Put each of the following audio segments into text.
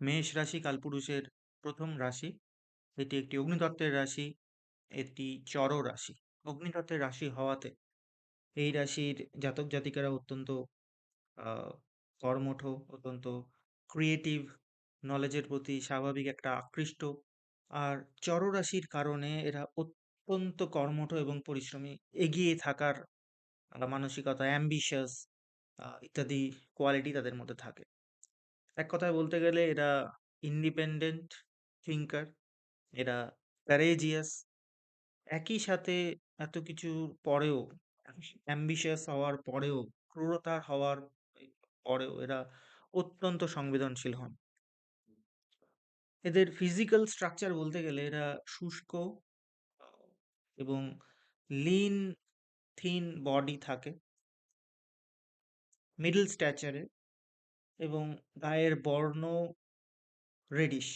মেষ রাশি কালপুরুষের প্রথম রাশি। এটি একটি অগ্নিতত্ত্বের রাশি এটি চর রাশি। অগ্নিতত্ত্বের রাশি হওয়াতে এই রাশির জাতক জাতিকারা অত্যন্ত কর্মঠ, অত্যন্ত ক্রিয়েটিভ নলেজের প্রতি স্বাভাবিক একটা আকৃষ্ট। আর চর রাশির কারণে এরা অত্যন্ত কর্মঠ এবং পরিশ্রমী। এগিয়ে থাকার মানসিকতা অ্যাম্বিশাস ইত্যাদি কোয়ালিটি তাদের মধ্যে থাকে। এক কথায় বলতে গেলে এরা ইন্ডিপেন্ডেন্ট থিঙ্কার এরা প্যারেজিয়াস একই সাথে এত কিছু পরেও অ্যাম্বিশাস হওয়ার পরেও ক্রূরতার হওয়ার পরেও এরা অত্যন্ত সংবেদনশীল হন। এদের ফিজিক্যাল স্ট্রাকচার বলতে গেলে এরা শুষ্ক এবং লিন থিন বডি থাকে। মিডল স্ট্যাচারে এবং গায়ের বর্ণ রেডিশ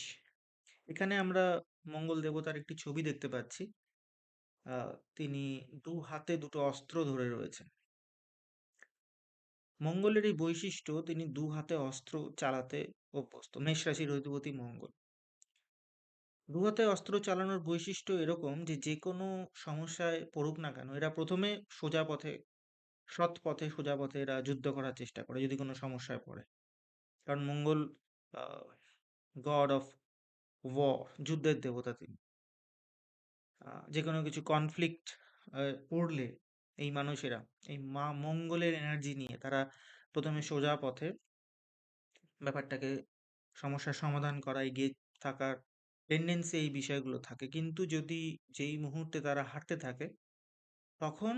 এখানে আমরা মঙ্গল দেবতার একটি ছবি দেখতে পাচ্ছি। আহ, তিনি দু হাতে দুটো অস্ত্র ধরে রয়েছেন। মঙ্গলের এই বৈশিষ্ট্য তিনি দু হাতে অস্ত্র চালাতে অভ্যস্ত। মেষ রাশির অধিপতি মঙ্গল। দু হাতে অস্ত্র চালানোর বৈশিষ্ট্য এরকম যে যে কোনো সমস্যায় পড়ুক না কেন এরা প্রথমে সোজা পথে সৎ পথে সোজা পথে এরা যুদ্ধ করার চেষ্টা করে যদি কোনো সমস্যায় পড়ে। কারণ মঙ্গল গড অফ ওয়ার যুদ্ধের দেবতা তিনি। যে কোনো কিছু কনফ্লিক্ট পড়লে এই মানুষেরা, এই মা মঙ্গলের এনার্জি নিয়ে তারা প্রথমে সোজা পথে ব্যাপারটাকে সমস্যার সমাধান করা, এগিয়ে থাকার টেন্ডেন্সি এই বিষয়গুলো থাকে। কিন্তু যদি যেই মুহূর্তে তারা হাঁটতে থাকে, তখন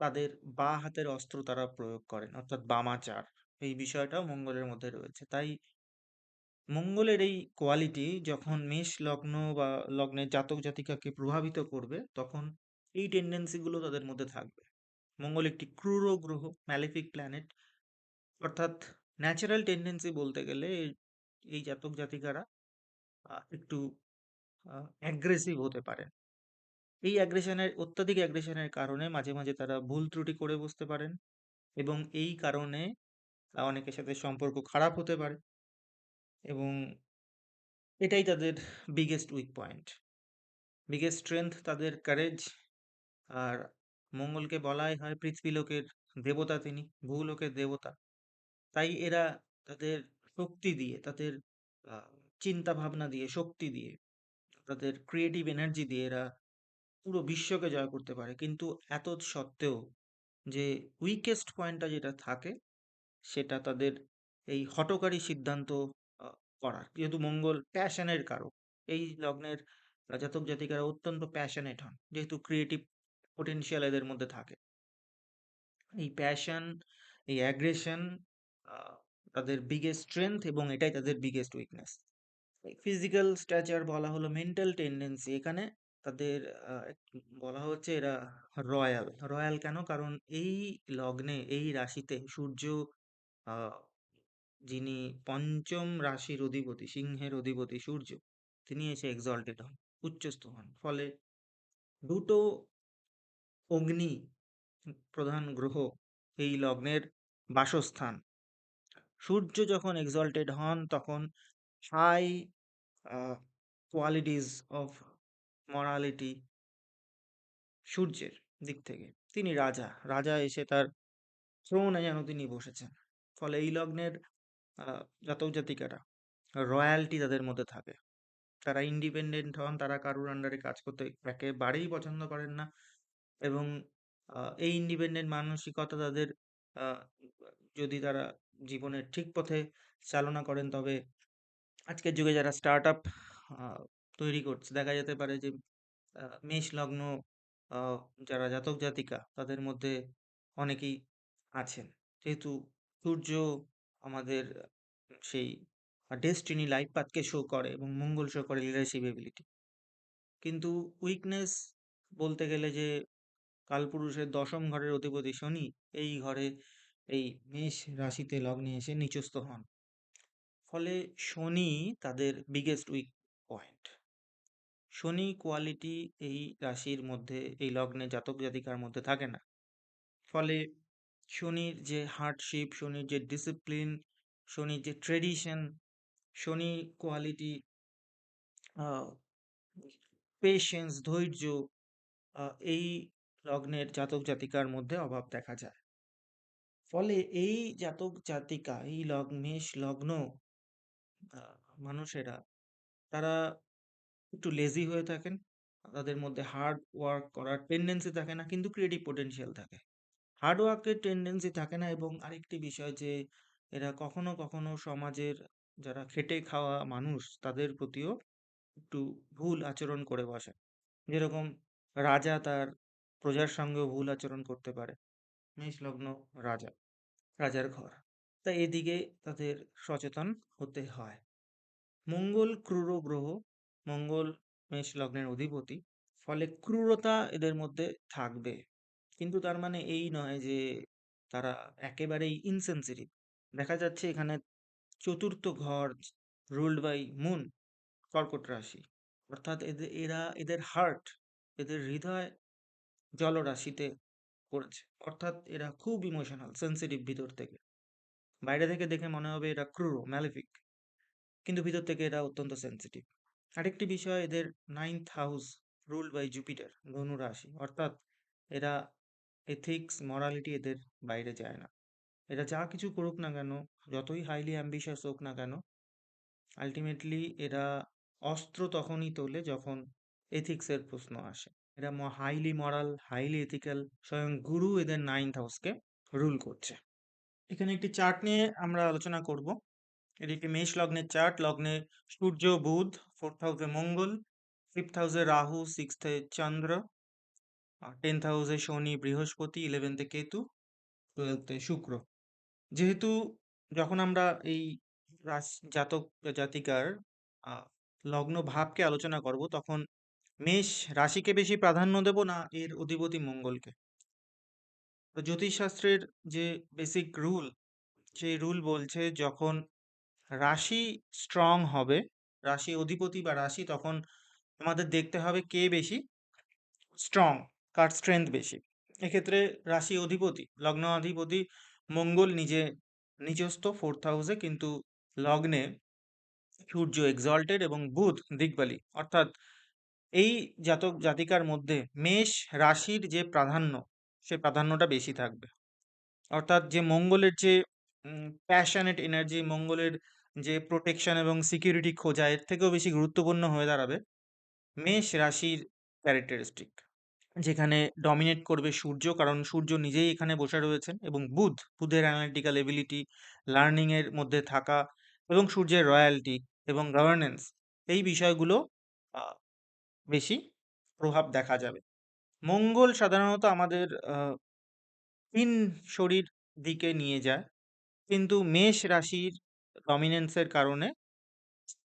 তাদের বা হাতের অস্ত্র তারা প্রয়োগ করেন, অর্থাৎ বামাচার। এই বিষয়টাও মঙ্গলের মধ্যে রয়েছে। তাই মঙ্গলের এই কোয়ালিটি যখন মেষ লগ্ন বা লগ্নের জাতক জাতিকাকে প্রভাবিত করবে, তখন এই টেন্ডেন্সিগুলো তাদের মধ্যে থাকবে। মঙ্গল একটি ক্রুর গ্রহ ম্যালিফিক প্ল্যানেট অর্থাৎ ন্যাচারাল টেন্ডেন্সি বলতে গেলে এই- জাতক জাতিকারা একটু অ্যাগ্রেসিভ হতে পারেন এই অ্যাগ্রেশনের অত্যাধিক অ্যাগ্রেশনের কারণে মাঝে মাঝে তারা ভুল ত্রুটি করে বসতে পারেন এবং এই কারণে অনেকের সাথে সম্পর্ক খারাপ হতে পারে। এবং এটাই তাদের biggest weak point biggest strength তাদের কারেজ আর মঙ্গলকে বলাই হয় পৃথ্বীলোকের দেবতা তিনি ভূলোকের দেবতা। তাই এরা তাদের শক্তি দিয়ে, তাদের চিন্তা ভাবনা দিয়ে, শক্তি দিয়ে, তাদের ক্রিয়েটিভ এনার্জি দিয়ে এরা পুরো বিশ্বকে জয় করতে পারে। কিন্তু এত সত্ত্বেও যে উইকেস্ট পয়েন্টটা যেটা থাকে সেটা তাদের এই হঠকারী সিদ্ধান্ত করার। যেহেতু মঙ্গল প্যাশনের কারক, এই লগ্নের জাতক জাতিকারা অত্যন্ত প্যাশনেট হন, যেহেতু ক্রিয়েটিভ পোটেনশিয়াল এদের মধ্যে থাকে। এই প্যাশন, এই অ্যাগ্রেশন তাদের বিগেস্ট স্ট্রেংথ এবং এটাই তাদের বিগেস্ট উইকনেস। ফিজিক্যাল স্ট্যাচার বলা হলো মেন্টাল টেন্ডেন্সি। এখানে তাদের বলা হচ্ছে এরা রয়্যাল রয়্যাল কেন? কারণ এই লগ্নে, এই রাশিতে সূর্য আহ, যিনি পঞ্চম রাশির অধিপতি সিংহের অধিপতি সূর্য তিনি এসে এক্সল্টেড হন উচ্চস্থ হন। ফলে দুটো অগ্নি প্রধান গ্রহ এই লগ্নের বাসস্থান। সূর্য যখন এক্সল্টেড হন তখন হাই কোয়ালিটিস অফ মরালিটি সূর্যের দিক থেকে। তিনি রাজা রাজা এসে তার থ্রোনে যেন তিনি বসেছেন। ফলে এই লগ্নের জাতক জাতিকারা, রয়্যালটি তাদের মধ্যে থাকে। তারা ইন্ডিপেন্ডেন্ট হন, তারা কারুর আন্ডারে কাজ করতে একেবারেই পছন্দ করেন না এবং এই ইন্ডিপেন্ডেন্ট মানসিকতা তাদের যদি তারা জীবনের ঠিক পথে চালনা করেন, তবে আজকের যুগে যারা স্টার্ট আপ তৈরি করছে, দেখা যেতে পারে যে মেষ লগ্ন যারা জাতক জাতিকা, তাদের মধ্যে অনেকেই আছেন। যেহেতু সূর্য আমাদের সেই ডেস্টিনি লাইফ পাথকে শো করে এবং মঙ্গল শো করে লিডারশিপ এবিলিটি কিন্তু উইকনেস বলতে গেলে যে কালপুরুষের দশম ঘরের অধিপতি শনি এই ঘরে এই মেষ রাশিতে লগ্নে এসে নিচস্থ হন। ফলে শনি তাদের biggest weak point Shani quality এই রাশির মধ্যে, এই লগ্নে জাতক জাতিকার মধ্যে থাকে না। ফলে শনির যে হার্ডশিপ শনির যে ডিসিপ্লিন শনির যে ট্রেডিশন শনি কোয়ালিটি পেশেন্স ধৈর্য এই লগ্নের জাতক জাতিকার মধ্যে অভাব দেখা যায়। ফলে এই জাতক জাতিকা, এই মেষ লগ্ন মানুষেরা, তারা একটু লেজি হয়ে থাকেন। তাদের মধ্যে হার্ড ওয়ার্ক করার টেনডেন্সি থাকে না, কিন্তু ক্রিয়েটিভ পোটেনশিয়াল থাকে। হার্ড টেন্ডেন্সি থাকে না এবং আরেকটি বিষয় যে এরা কখনো, কখনো সমাজের যারা খেটে খাওয়া মানুষ তাদের প্রতিও একটু ভুল আচরণ করে বসে। যেরকম রাজা তার প্রজার সঙ্গেও ভুল আচরণ করতে পারে। মেষ লগ্ন রাজা, রাজার ঘর। তাই এদিকে তাদের সচেতন হতে হয়। মঙ্গল ক্রূর গ্রহ, মঙ্গল মেষ লগ্নের অধিপতি। ফলে ক্রূরতা এদের মধ্যে থাকবে। কিন্তু তার মানে এই নয় যে তারা একেবারেই ইনসেনসিটিভ। দেখা যাচ্ছে এখানে চতুর্থ ঘর রুলড বাই মুন কর্কট রাশি। অর্থাৎ এদের এরা এদের হার্ট, এদের হৃদয় জলরাশিতে পড়েছে। অর্থাৎ এরা খুব ইমোশনাল, সেনসিটিভ ভিতর থেকে। বাইরে থেকে দেখে মনে হবে এরা ক্রূর, ম্যালিফিক কিন্তু ভিতর থেকে এরা অত্যন্ত সেন্সিটিভ আরেকটি বিষয় এদের 9th house ruled by Jupiter, ধনু রাশি। অর্থাৎ এরা এথিক্স, মরালিটি এদের বাইরে যায় না। এরা যা কিছু করুক না কেন, যতই হাইলি অ্যাম্বিশাস হোক না কেন, আলটিমেটলি এরা অস্ত্র তখনই তোলে যখন এথিক্সের প্রশ্ন আসে। এরা হাইলি মরাল, হাইলি এথিক্যাল স্বয়ং গুরু এদের 9th হাউসকে রুল করছে। এখানে একটি চার্ট নিয়ে আমরা আলোচনা করব। এটি একটি মেষ লগ্নের চার্ট। লগ্নে সূর্য, বুধ, 4th হাউসে মঙ্গল, 5th হাউসে রাহু, 6th এ চন্দ্র, 10th হাউসে শনি, বৃহস্পতি, 11th এ কেতু, 12th এ শুক্র। যেহেতু যখন আমরা এই জাতক জাতিকার লগ্ন ভাবকে আলোচনা করব তখন মেষ রাশিকে বেশি প্রাধান্য দেব না এর অধিপতি মঙ্গলকে? তো জ্যোতিষশাস্ত্রের যে বেসিক রুল, সেই রুল বলছে যখন রাশি স্ট্রং হবে, রাশি অধিপতি বা রাশি তখন আমাদের দেখতে হবে কে বেশি স্ট্রং, কার স্ট্রেংথ বেশি। এক্ষেত্রে রাশি অধিপতি, লগ্ন অধিপতি মঙ্গল নিজে নিজস্থ 4th হাউসে কিন্তু লগ্নে সূর্য এক্সল্টেড এবং বুধ দিকবালি অর্থাৎ এই জাতক জাতিকার মধ্যে মেষ রাশির যে প্রাধান্য, সে প্রাধান্যটা বেশি থাকবে। অর্থাৎ যে মঙ্গলের যে প্যাশনেট এনার্জি, মঙ্গলের যে প্রোটেকশন এবং সিকিউরিটি খোঁজা এর থেকেও বেশি গুরুত্বপূর্ণ হয়ে দাঁড়াবে মেষ রাশির ক্যারেক্টারিস্টিক। যেখানে ডমিনেট করবে সূর্য কারণ সূর্য নিজেই এখানে বসে রয়েছেন এবং বুধ, বুধের অ্যানালিটিক্যাল এবিলিটি, লার্নিংয়ের মধ্যে থাকা এবং সূর্যের রয়্যালটি এবং গভর্নেন্স এই বিষয়গুলো বেশি প্রভাব দেখা যাবে। মঙ্গল সাধারণত আমাদের তিন শরীর দিকে নিয়ে যায়। কিন্তু মেষ রাশির ডমিন্যান্স এর কারণে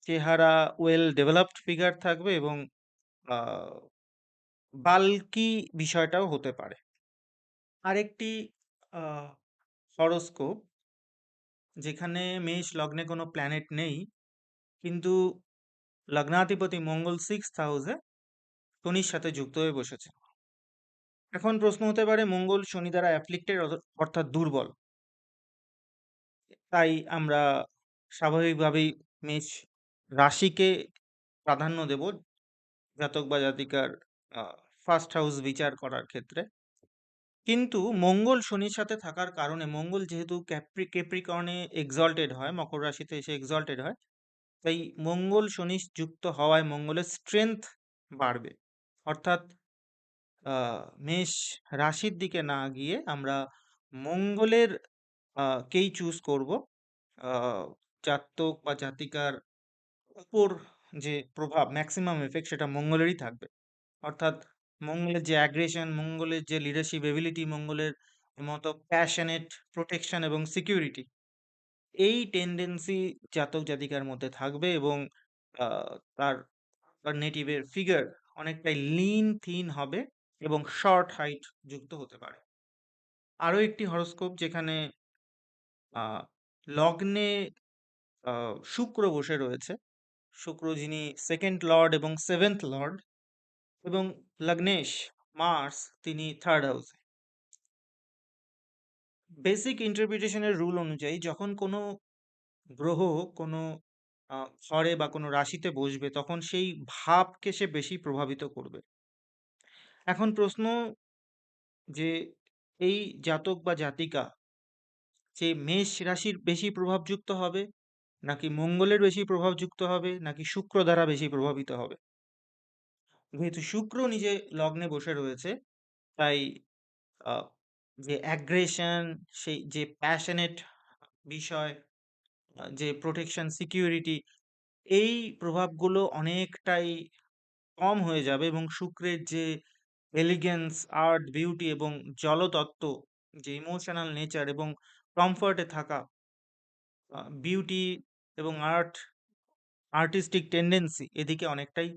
চেহারা ওয়েল ডেভেলপড ফিগার থাকবে এবং বাল্কি বিষয়টাও হতে পারে। আরেকটি হরোস্কোপ, যেখানে মেষ লগ্নে কোনো প্ল্যানেট নেই। কিন্তু লগ্নাধিপতি মঙ্গল সিক্স হাউসে শনির সাথে যুক্ত হয়ে বসেছে। এখন প্রশ্ন হতে পারে, মঙ্গল শনি দ্বারা অ্যাফ্লিক্টেড অর্থাৎ দুর্বল। তাই আমরা স্বাভাবিকভাবেই মেষ রাশিকে প্রাধান্য দেব, জাতক বা জাতিকার 1st হাউস বিচার করার ক্ষেত্রে। কিন্তু মঙ্গল শনির সাথে থাকার কারণে মঙ্গল যেহেতু ক্যাপ্রি ক্যাপ্রিকর্নে এক্সল্টেড হয়, মকর রাশিতে এসে এক্সল্টেড হয়। তাই মঙ্গল শনি যুক্ত হওয়ায় মঙ্গলের স্ট্রেংথ বাড়বে। অর্থাৎ মেষ রাশির দিকে না গিয়ে আমরা মঙ্গলের কেই চুজ করব। জাতক বা জাতিকার উপর যে প্রভাব ম্যাক্সিমাম এফেক্ট সেটা মঙ্গলেরই থাকবে। অর্থাৎ মঙ্গলের যে অ্যাগ্রেশন, মঙ্গলের যে লিডারশিপ এবিলিটি, মঙ্গলের মতো প্যাশনেট প্রোটেকশন এবং সিকিউরিটি এই টেনডেন্সি জাতক জাতিকার মধ্যে থাকবে এবং তার নেটিভের ফিগার অনেকটাই লিন থিন হবে এবং শর্ট হাইট যুক্ত হতে পারে। আরও একটি হরোস্কোপ যেখানে লগ্নে শুক্র বসে রয়েছে। শুক্র যিনি সেকেন্ড লর্ড এবং সেভেন্থ লর্ড এবং লগ্নেশ মার্স তিনি 3rd হাউসে। বেসিক ইন্টারপ্রিটেশন এর রুল অনুযায়ী যখন কোনো গ্রহ কোনো ঘরে বা কোনো রাশিতে বসবে, তখন সেই ভাবকে সে বেশি প্রভাবিত করবে। এখন প্রশ্ন যে, এই জাতক বা জাতিকা যে মেষ রাশির বেশি প্রভাবযুক্ত হবে, নাকি মঙ্গলের বেশি প্রভাবযুক্ত হবে, নাকি শুক্র দ্বারা বেশি প্রভাবিত হবে? যেহেতু শুক্র নিজে লগ্নে বসে রয়েছে তাই যে অ্যাগ্রেশন সেই যে প্যাশনেট বিষয়, যে প্রোটেকশন, সিকিউরিটি এই প্রভাবগুলো অনেকটাই কম হয়ে যাবে এবং শুক্রের যে এলিগেন্স, আর্ট, বিউটি এবং জলতত্ত্ব, যে ইমোশনাল নেচার এবং কমফর্টে থাকা বিউটি এবং আর্ট, আর্টিস্টিক টেন্ডেন্সি এদিকে অনেকটাই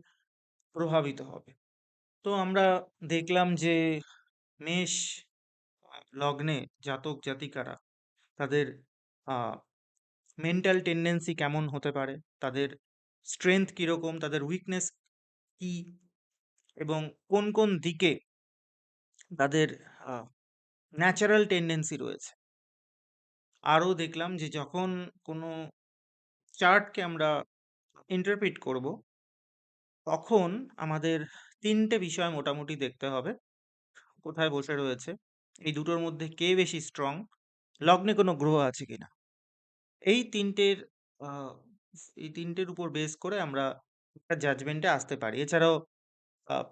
প্রভাবিত হবে। তো আমরা দেখলাম যে মেষ লগ্নে জাতক জাতিকারা তাদের মেন্টাল টেনডেন্সি কেমন হতে পারে, তাদের স্ট্রেংথ কীরকম তাদের উইকনেস কি এবং কোন, কোন দিকে তাদের ন্যাচারাল টেন্ডেন্সি রয়েছে। আরও দেখলাম যে যখন কোনো চার্টকে আমরা ইন্টারপ্রিট করব তখন আমাদের তিনটে বিষয় মোটামুটি দেখতে হবে। কোথায় বসে রয়েছে, এই দুটোর মধ্যে কে বেশি স্ট্রং, লগ্নে কোনো গ্রহ আছে কিনা। এই ৩ টের এই তিনটের উপর বেস করে আমরা একটা জাজমেন্টে আসতে পারি। এছাড়াও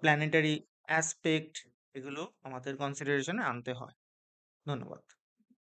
প্ল্যানেটারি অ্যাসপেক্ট এগুলো আমাদের কনসিডারেশন আনতে হয়। ধন্যবাদ।